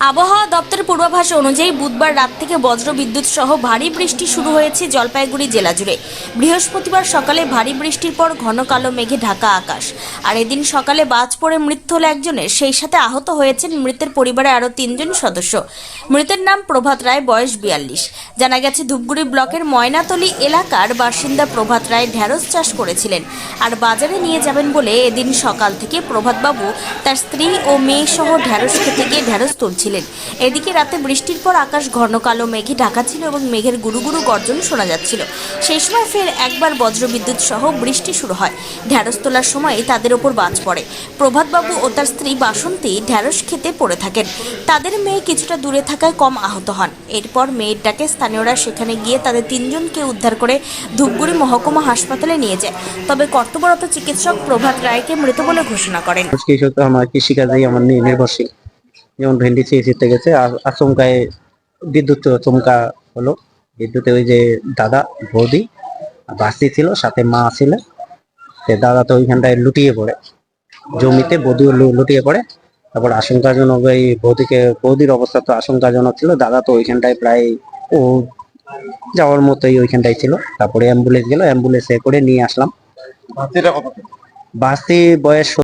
আবহাওয়া দপ্তরের পূর্বাভাস অনুযায়ী বুধবার রাত থেকে বজ্র বিদ্যুৎ সহ ভারী বৃষ্টি শুরু হয়েছে জলপাইগুড়ি জেলা জুড়ে। বৃহস্পতিবার সকালে ভারী বৃষ্টির পর ঘন কালো মেঘে ঢাকা আকাশ। আর এদিন সকালে বাজ পড়ে মৃত্যু হল একজনের, সেই সাথে আহত হয়েছেন মৃতের পরিবারে আরও তিনজন সদস্য। মৃতের নাম প্রভাত রায়, বয়স বিয়াল্লিশ। জানা গেছে, ধূপগুড়ি ব্লকের ময়নাতলি এলাকার বাসিন্দা প্রভাত রায় ঢ্যাঁড়স চাষ করেছিলেন। আর বাজারে নিয়ে যাবেন বলে এদিন সকাল থেকে প্রভাতবাবু তার স্ত্রী ও মেয়ে সহ ঢ্যাঁড়স খেতে গিয়ে ঢ্যাঁড়স তুলছিলেন। এদিকে রাতে বৃষ্টির পর আকাশ ঘন কালো মেঘে ঢাকা ছিল এবং মেঘের গুরু গুরু গর্জন শোনা যাচ্ছিল। সেই সময় ফের একবার বজ্রবিদ্যুৎ সহ বৃষ্টি শুরু হয়। ঢ্যাঁড়স তোলার সময় তাদের ওপর বাজ পড়ে। প্রভাতবাবু ও তার স্ত্রী বাসন্তী ঢ্যাঁড়স খেতে পড়ে থাকেন। তাদের মেয়ে কিছুটা দূরে থাকায় কম আহত হন। এরপর মেয়ের ডাকে স্থানীয়রা সেখানে গিয়ে তাদের তিনজনকে উদ্ধার করে ধূপগুড়ি মহকুমা হাসপাতালে নিয়ে যায়। তবে কর্তব্যরত চিকিৎসক প্রভাত রায়কে মৃত বলে ঘোষণা করেন। আমার কৃষিকাজেই আমার নির্ভরশীল। যেমন ভেন্ডি চিকিৎসিতে গেছে আর আচমকায় বিদ্যুৎ চমকা হলো। বিদ্যুতে ওই যে দাদা বৌদি বাসি ছিল সাথে মা ছিল। সে দাদা তো ওইখানটায় লুটিয়ে পড়ে। জমিতে বৌদি লু- লুটিয়ে পড়ে। তারপর আশঙ্কাজনক এই বৌদিকে বৌদির অবস্থা তো আশঙ্কাজনক ছিল। দাদা তো ওইখানটায় প্রায় ও যাওয়ার মতোই ওইখানটায় ছিল। তারপরে অ্যাম্বুলেন্স গেল অ্যাম্বুলেন্সে করে নিয়ে আসলাম। হাতিটা কত? বাসি বয়স